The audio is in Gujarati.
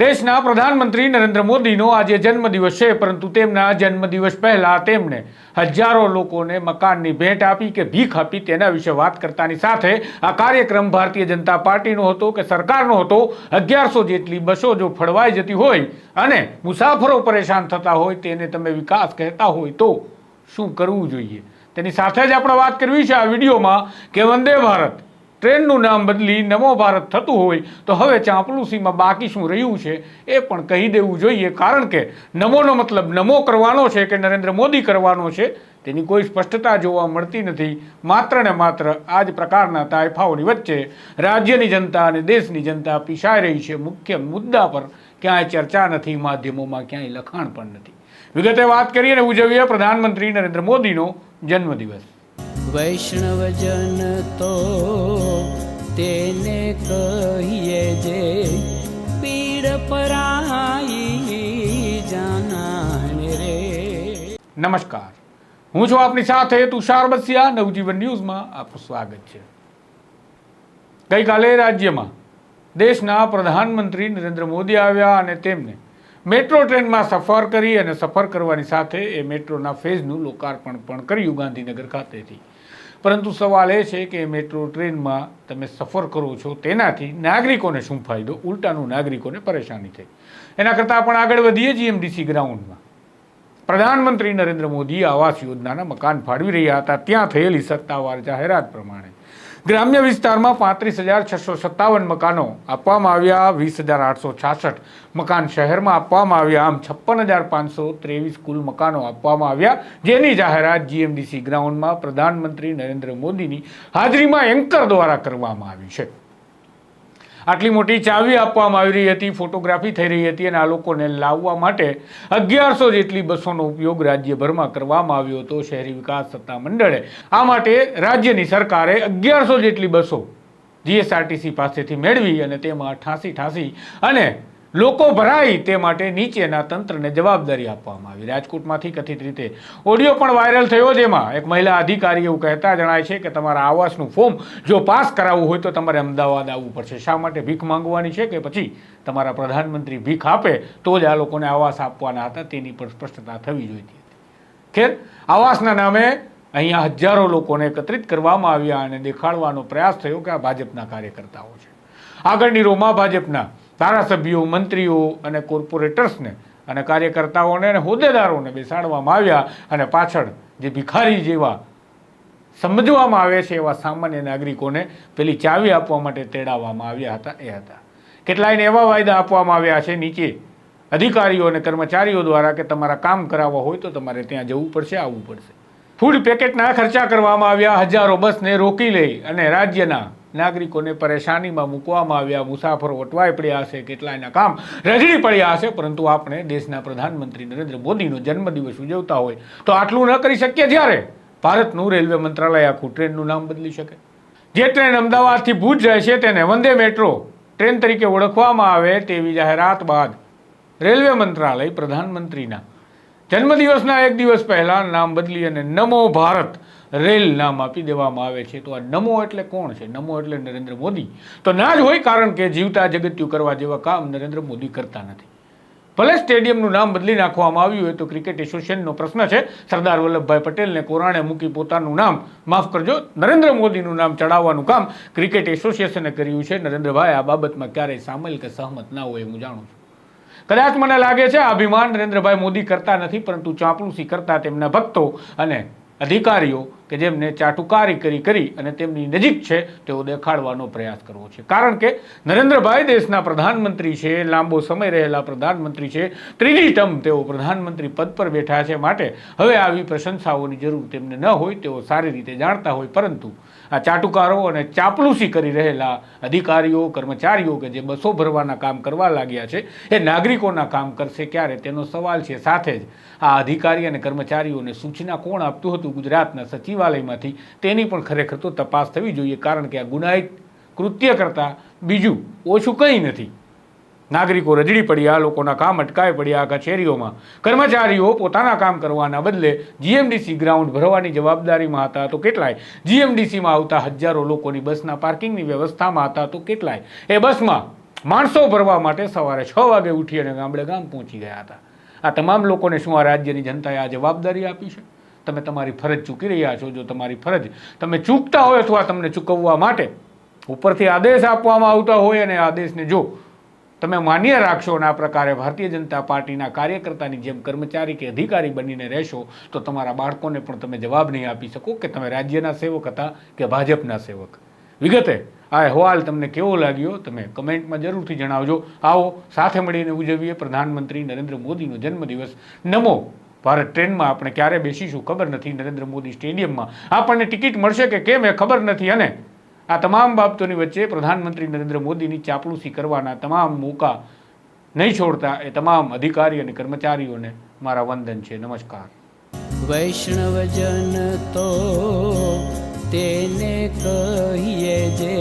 દેશના પ્રધાનમંત્રી નરેન્દ્ર મોદીનો આજે જન્મદિવસ છે, પરંતુ તેમના જન્મદિવસ પહેલા તેમણે હજારો લોકોને મકાનની ભેટ આપી કે ભીખ આપી તેના વિશે વાત કરતાની સાથે આ કાર્યક્રમ ભારતીય જનતા પાર્ટીનો હતો કે સરકારનો હતો? અગિયારસો જેટલી બસો જો ફળવાઈ જતી હોય અને મુસાફરો પરેશાન થતા હોય તેને તમે વિકાસ કહેતા હોય તો શું કરવું જોઈએ? તેની સાથે જ આપણે વાત કરવી છે આ વિડીયોમાં કે વંદે ભારત. ટ્રેનનું નામ બદલી નમો ભારત થતું હોય, તો હવે ચાંપલુસીમાં બાકી શું રહ્યું છે એ પણ કહી દેવું જોઈએ. કારણ કે નમોનો મતલબ નમો કરવાનો છે કે નરેન્દ્ર મોદી કરવાનો છે, તેની કોઈ સ્પષ્ટતા જોવા મળતી નથી. માત્ર ને માત્ર આ જ પ્રકારના તાયફાઓની વચ્ચે રાજ્યની જનતા અને દેશની જનતા પીસાઈ રહી છે. મુખ્ય મુદ્દા પર ક્યાંય ચર્ચા નથી, માધ્યમોમાં ક્યાંય લખાણ પણ નથી. વિગતે વાત કરીએ અને ઉજવીએ પ્રધાનમંત્રી નરેન્દ્ર મોદીનો જન્મદિવસ. વૈષ્ણવજન તો તેને કહીએ જે પીડ પરાઈ જાનાને રે. નમસ્કાર. હું છું આપની સાથે તુષાર બસિયા નવજીવન ન્યૂઝમાં આપનું સ્વાગત છે. ગઈકાલે રાજ્યમાં દેશના પ્રધાનમંત્રી નરેન્દ્ર મોદી આવ્યા અને તેમને મેટ્રો ટ્રેનમાં સફર કરી અને સફર કરવાની સાથે એ મેટ્રોના ફેઝનું લોકાર્પણ પણ કર્યું ગાંધીનગર ખાતેથી. પરંતુ સવાલ એ છે કે મેટ્રો ટ્રેનમાં તમે સફર કરો છો તેનાથી નાગરિકોને શું ફાયદો? ઉલટાનું નાગરિકોને પરેશાની થઈ. એના કરતાં પણ આગળ વધીએ જીએમડીસી ગ્રાઉન્ડમાં. પ્રધાનમંત્રી નરેન્દ્ર મોદી આવાસ યોજનાના મકાન ફાળવી રહ્યા હતા. ત્યાં થયેલી સત્તાવાર જાહેરાત પ્રમાણે. ગ્રામ્ય વિસ્તારમાં પાંત્રીસ હજાર છસો સત્તાવન મકાનો આપવામાં આવ્યા, વીસ હજાર આઠસો છાસઠ મકાન શહેરમાં આપવામાં આવ્યા, આમ છપ્પન હજાર પાંચસો ત્રેવીસ કુલ મકાનો આપવામાં આવ્યા. જેની જાહેરાત જીએમડીસી ગ્રાઉન્ડમાં પ્રધાનમંત્રી નરેન્દ્ર મોદીની હાજરીમાં એન્કર દ્વારા કરવામાં આવી છે. આટલી મોટી ચાવી આપવામાં આવી રહી હતી, ફોટોગ્રાફી થઈ રહી હતી અને આ લોકોને લાવવા માટે અગિયારસો જેટલી બસોનો ઉપયોગ રાજ્યભરમાં કરવામાં આવ્યો હતો. શહેરી વિકાસ સત્તા મંડળે આ માટે રાજ્યની સરકારે અગિયારસો જેટલી બસો જીએસઆરટીસી પાસેથી મેળવી અને તેમાં ઠાંસી ઠાંસી અને લોકો ભરાય તે માટે નીચેના તંત્રને જવાબદારી આપવામાં આવી. રાજકોટમાંથી કથિત રીતે ઓડિયો પણ વાયરલ થયો જેમાં એક મહિલા અધિકારી એવું કહેતા જણાય છે કે તમારા આવાસનું ફોર્મ જો પાસ કરાવવું હોય તો તમારે અમદાવાદ આવવું પડશે. શા માટે ભીખ માંગવાની છે કે પછી તમારા પ્રધાનમંત્રી ભીખ આપે તો જ આ લોકોને આવાસ આપવાના હતા? તેની પણ સ્પષ્ટતા થવી હતી. ખેર, આવાસના નામે અહીંયા હજારો લોકોને એકત્રિત કરવામાં આવ્યા અને દેખાડવાનો પ્રયાસ થયો કે આ ભાજપના કાર્યકર્તાઓ છે. આગળની રોમાં ભાજપના ધારાસભ્યો, મંત્રીઓ અને કોર્પોરેટર્સને અને કાર્યકર્તાઓને અને હોદ્દેદારોને બેસાડવામાં આવ્યા અને પાછળ જે ભિખારી જેવા સમજવામાં આવે છે એવા સામાન્ય નાગરિકોને પેલી ચાવી આપવા માટે તેડાવવામાં આવ્યા હતા, એ હતા. કેટલાયને એવા વાયદા આપવામાં આવ્યા છે નીચે અધિકારીઓ અને કર્મચારીઓ દ્વારા કે તમારા કામ કરાવવા હોય તો તમારે ત્યાં જવું પડશે, આવવું પડશે. ફૂડ પેકેટના ખર્ચા કરવામાં આવ્યા, હજારો બસને રોકી લઈ અને રાજ્યના નાગરિકોને પરેશાનીમાં મૂકવામાં આવ્યા, મુસાફરો વટવાઈ પડ્યા હશે, કેટલાયના કામ રજડી પડ્યા હશે, પરંતુ આપણે દેશના પ્રધાનમંત્રી નરેન્દ્ર મોદીનો જન્મદિવસ ઉજવતા હોય તો આટલું ન કરી શકીએ જ્યારે ભારતનું રેલવે મંત્રાલય આખું ટ્રેનનું નામ બદલી શકે. જે ટ્રેન અમદાવાદથી ભુજ જાય છે તેને વંદે મેટ્રો ટ્રેન તરીકે ઓળખવામાં આવે તેવી જાહેરાત બાદ રેલવે મંત્રાલય પ્રધાનમંત્રીના જન્મદિવસના એક દિવસ પહેલા નામ બદલી અને નમો ભારત રેલ નામ આપી દેવામાં આવે છે. તો આ નમો એટલે કોણ છે? નમો એટલે નરેન્દ્ર મોદી. તો ના જ હોય કારણ કે જીવતા જગત્યુ કરવા જેવા કામ નરેન્દ્ર મોદી કરતા નથી. ભલે સ્ટેડિયમનું નામ બદલી નાખવામાં આવ્યું હોય તો ક્રિકેટ એસોસિએશનનો પ્રશ્ન છે. સરદાર વલ્લભભાઈ પટેલને કોરાણે મૂકી પોતાનું નામ માફ કરજો. નરેન્દ્ર મોદીનું નામ ચડાવવાનું કામ ક્રિકેટ એસોસિએશને કર્યું છે. નરેન્દ્રભાઈ, આ બાબતમાં ક્યારેય સામેલ કે સહમત ના હોય હું જાણું છું. કદાચ મને લાગે છે અભિમાન નરેન્દ્રભાઈ મોદી કરતા નથી, પરંતુ ચાંપલુસી કરતા તેમના ભક્તો અને અધિકારીઓ કે જેમને ચાટુકારી કરી કરી અને તેમની નજીક છે, તેઓ દેખાડવાનો પ્રયાસ કરવો છે. કારણ કે નરેન્દ્રભાઈ દેશના પ્રધાનમંત્રી છે, લાંબો સમય રહેલા પ્રધાનમંત્રી છે, ત્રીજી ટર્મ તેઓ પ્રધાનમંત્રી પદ પર બેઠા છે માટે હવે આવી પ્રશંસાઓની જરૂર તેમને ન હોય, તેઓ સારી રીતે જાણતા હોય. પરંતુ આ ચાટુકારો અને ચાપલુસી કરી રહેલા અધિકારીઓ, કર્મચારીઓ કે જે બસો ભરવાના કામ કરવા લાગ્યા છે, એ નાગરિકોના કામ કરશે ક્યારે? તેનો સવાલ છે. સાથે જ આ અધિકારી અને કર્મચારીઓને સૂચના કોણ આપતું હતું? ગુજરાતના સચિવાલયમાંથી તેની પણ ખરેખર તો તપાસ થવી જોઈએ, કારણ કે આ ગુનાહિત કૃત્ય કરતાં બીજું ઓછું કંઈ નથી. નાગરિકો રજડી પડ્યા, લોકોના કામ અટકાઈ પડ્યા કચેરીઓમાં કર્મચારીઓ પોતાના કામ કરવાના બદલે જીએમડીસી ગ્રાઉન્ડ ભરવાની જવાબદારીમાં હતા તો કેટલાય? જીએમડીસીમાં આવતા હજારો લોકોની બસના પાર્કિંગની વ્યવસ્થામાં હતા તો કેટલાય? એ બસમાં માણસો ભરવા માટે સવારે છ વાગે ઉઠી અને ગામડે ગામ પહોંચી ગયા હતા. આ તમામ લોકોને શું આ રાજ્યની જનતાએ આ જવાબદારી આપી છે? તમે તમારી ફરજ ચૂકી રહ્યા છો, જો તમારી ફરજ તમે ચૂકતા હોય અથવા તમને ચૂકવવા માટે ઉપરથી આદેશ આપવામાં આવતા હોય અને આદેશને જો તમે માન્ય રાખશો અને આ પ્રકારે ભારતીય જનતા પાર્ટીના કાર્યકર્તાની જેમ કર્મચારી કે અધિકારી બનીને રહેશો, તો તમારા બાળકોને પણ તમે જવાબ નહીં આપી શકો કે તમે રાજ્યના સેવક હતા કે ભાજપના સેવક. વિગતે, આ અહેવાલ તમને કેવો લાગ્યો તમે કમેન્ટમાં જરૂરથી જણાવજો. આવો, સાથે મળીને ઉજવીએ પ્રધાનમંત્રી નરેન્દ્ર મોદીનો જન્મદિવસ. નમો ભારત ટ્રેનમાં આપણે ક્યારે બેસીશું ખબર નથી નરેન્દ્ર મોદી સ્ટેડિયમમાં. આપણને ટિકિટ મળશે કે કેમ એ ખબર નથી. અને આ તમામ બાબતોની વચ્ચે પ્રધાનમંત્રી નરેન્દ્ર મોદીની ચાપલૂસી કરવાના તમામ મોકા નહીં છોડતા એ તમામ અધિકારી અને કર્મચારીઓને મારા વંદન છે. નમસ્કાર. વૈષ્ણવજન તો તેને કહીએ જે